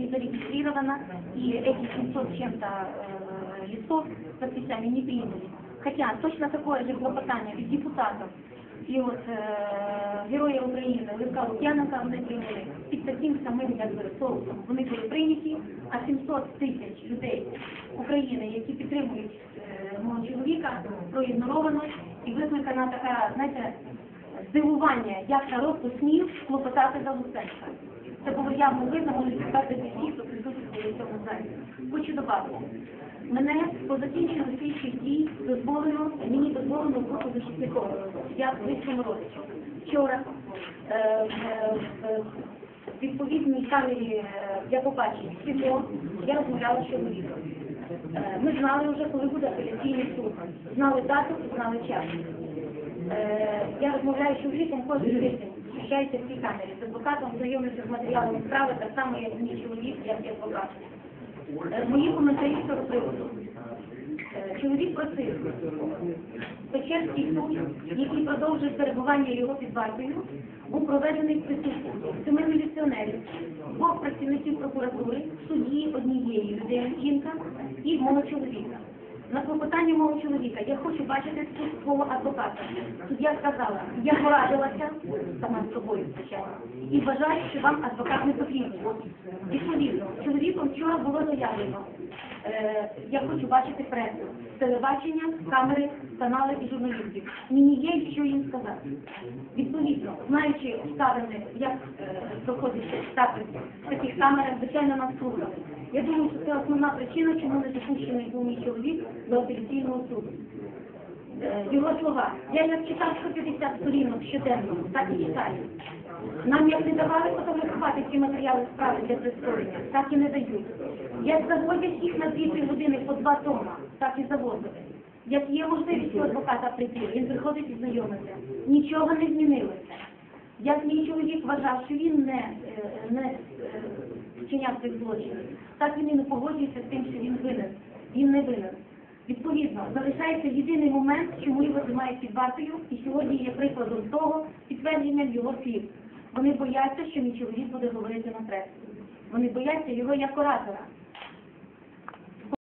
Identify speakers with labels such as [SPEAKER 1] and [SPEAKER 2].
[SPEAKER 1] не зарегистрировано, и эти 700 чем-то э, листов с не приняли. Хотя точно такое же клопотание від депутатів і от е, Героя України Левка Лук'яненка вони прийняли під таким самим соусом. Вони були прийняті, а 700 тисяч людей України, які підтримують е, мого чоловіка, проігноровано і викликана така, знаєте, здивування, як народ посмів клопотати за Луценка. Це було явно видно, можуть підтвердити всі, хто присутствує в цьому залі. Хочу додати. Мене по закінченню слідчих дій дозволено, мені дозволено бути захисником. Я близькому родичу. Вчора е, е, е, в відповідній камері е, я побачив світло, я розмовляла з чоловіком. Е, Ми знали вже, коли буде апеляційний суд. Знали дату, знали час. Е, Я розмовляю з чоловіком кожен тиждень, зустрічаюся в цій камері з адвокатом, знайомлюся з матеріалами справи, так само як мій чоловік, як і адвокат. Е, Мої коментарі з цього приводу. Е, Чоловік просив Печерський суд, який продовжує перебування його під вартою, був проведений в присутності семи міліціонерів, двох працівників прокуратури, судді однієї людини, жінка і мого чоловіка. На клопотання мого чоловіка я хочу бачити свого адвоката. Суддя сказала, я порадилася сама з собою, звичайно, і вважаю, що вам адвокат не потрібен. Відповідно, чоловіком вчора було заявлено, е, я хочу бачити пресу, телебачення, камери, канали і журналістів. Мені є що їм сказати. Відповідно, знаючи обставини, як е, проходить статус в таких камерах, звичайно, нас слухали. Я думаю, що це основна причина, чому не допущений був мій чоловік до апеляційного суду. Е, Його слова. Я як читав 150 сторінок щоденно, так і читаю. Нам як не давали фотографувати ці матеріали справи для представлення, так і не дають. Як заводять їх на 2-3 години по два тома, так і заводили. Як є можливість у адвоката прийти, він приходить і знайомиться. Нічого не змінилося. Як мій чоловік вважав, що він не, е, не е, вчиняв цих злочинів, так він і не погоджується з тим, що він винен. Він не винен. Відповідно, залишається єдиний момент, чому його тримають під вартою, і сьогодні є прикладом того підтвердженням його слів. Вони бояться, що мій чоловік буде говорити на пресі. Вони бояться його як оратора.